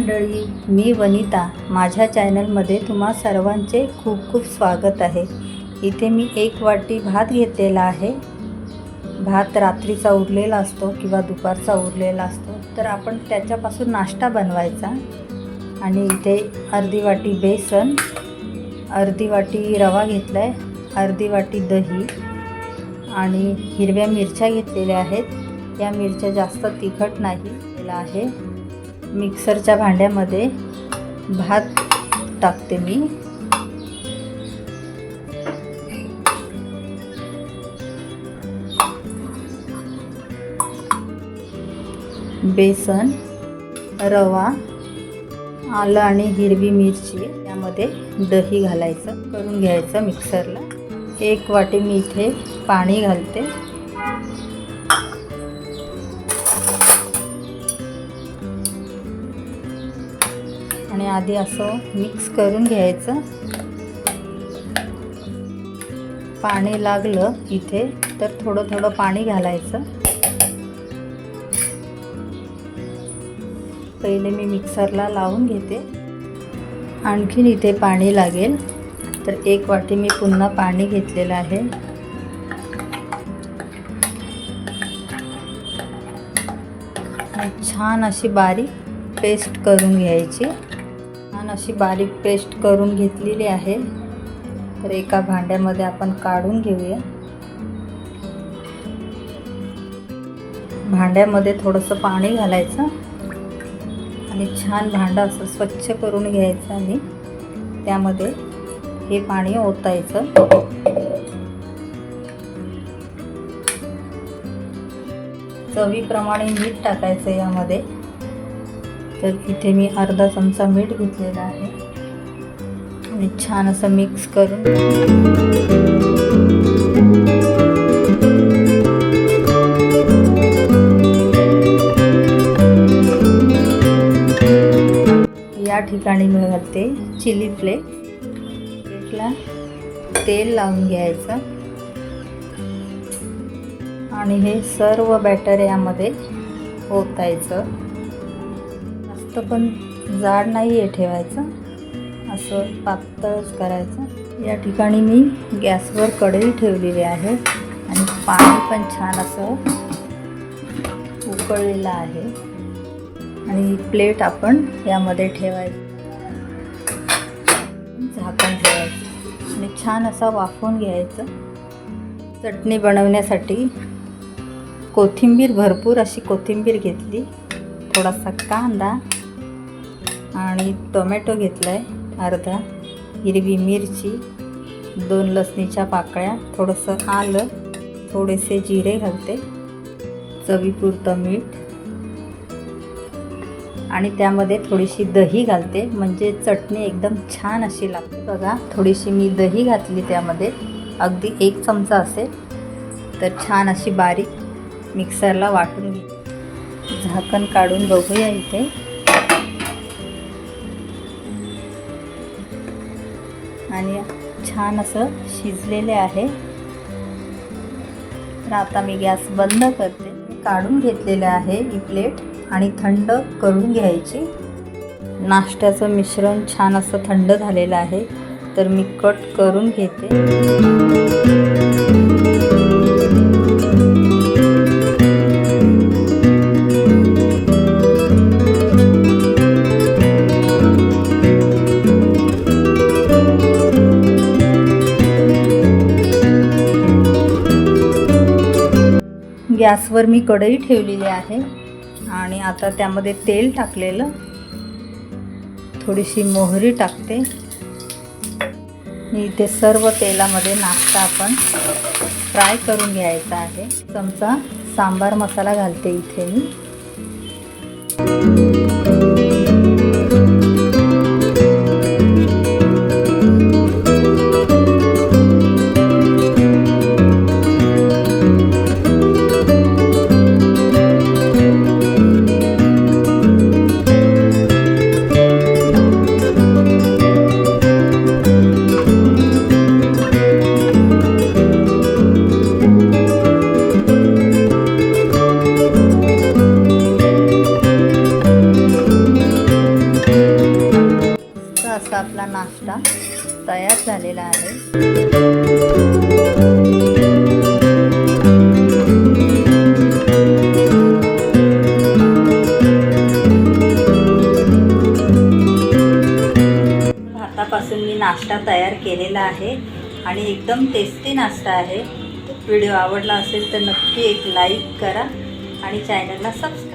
मंडळी मी वनिता. माझ्या चॅनलमध्ये तुम्हा सर्वांचे खूप खूप स्वागत आहे. इथे मी एक वाटी भात घेतलेला आहे. भात रात्रीचा उरलेला असतो किंवा दुपारचा उरलेला असतो. तर आपण त्याच्यापासून नाश्ता बनवायचा. आणि इथे अर्धी वाटी बेसन अर्धी वाटी रवा घेतला आहे अर्धी वाटी दही आणि हिरव्या मिरच्या घेतलेल्या आहेत. या मिरच्या जास्त तिखट नाही केला आहे मिक्सरच्या भांड्यामध्ये भात टाकते मी. बेसन रवा आलं आणि हिरवी मिरची यामध्ये दही घालायचं करून घ्यायचं मिक्सरला. एक वाटी मी इथे पाणी घालते. आणि आधी असं मिक्स करून घ्यायचं. पाणी लागलं इथे तर थोडं थोडं पाणी घालायचं. पहिले मी मिक्सरला लावून घेते. आणखीन इथे पाणी लागेल. तर एक वाटी मी पुन्हा पाणी घेतलेलं आहे. छान अशी बारीक पेस्ट करून घ्यायची. छान अशी बारीक पेस्ट करून घेतलेली आहे. तर एका भांड्यामध्ये आपण काढून घेऊया. भांड्यामध्ये थोडंसं पाणी घालायचं आणि छान भांडं असं स्वच्छ करून घ्यायचं आणि त्यामध्ये हे पाणी ओतायचं. चवीप्रमाणे मीठ टाकायचं यामध्ये. तर इथे मी अर्धा चमचा मीठ घेतलेला आहे. आणि छान असं मिक्स करून. या ठिकाणी मी घालते चिली फ्लेक फ्लेकला तेल लावून घ्यायचं. आणि हे सर्व बॅटर यामध्ये ओतायचं. फक्त पण जाड नाही आहे ठेवायचं. असं पातळच करायचं. या ठिकाणी मी गॅसवर कढई ठेवलेली आहे आणि पाणी पण छान असं उकळलेलं आहे. आणि प्लेट आपण यामध्ये ठेवायची. झाकण ठेवायचं. आणि छान असा वाफवून घ्यायचं. चटणी बनवण्यासाठी कोथिंबीर भरपूर अशी कोथिंबीर घेतली. थोडासा कांदा आणि टोमॅटो घेतला आहे अर्धा. हिरवी मिरची दोन लसणीच्या पाकळ्या थोडंसं आलं थोडेसे जिरे घालते चवीपुरतं मीठ. आणि त्यामध्ये थोडीशी दही घालते म्हणजे चटणी एकदम छान अशी लागते. बघा थोडीशी मी दही घातली त्यामध्ये अगदी एक चमचा असेल तर छान अशी बारीक मिक्सरला वाटून घे. झाकण काढून बघूया इथे. आणि छान असं शिजलेले आहे. तर आता मी गॅस बंद करते. काढून घेतलेले आहे ही प्लेट आणि थंड करून घ्यायची. नाश्त्याचं मिश्रण छान असं थंड झालेलं आहे. तर मी कट करून घेते. गॅसवर मी कढई ठेवलेली आहे आणि आता त्यामध्ये तेल टाकलेलं. थोडीशी मोहरी टाकते. इथे सर्व तेलामध्ये नाश्ता आपण फ्राय करून घ्यायचा आहे. चमचा सांबार मसाला घालते इथे मी. आपला नाश्ता तयार झालेला आहे. भातापासून मी नाश्ता तयार केलेला आहे आणि एकदम टेस्टी नाश्ता आहे. व्हिडिओ आवडला असेल तर नक्की एक लाईक करा आणि चॅनलला सबस्क्राईब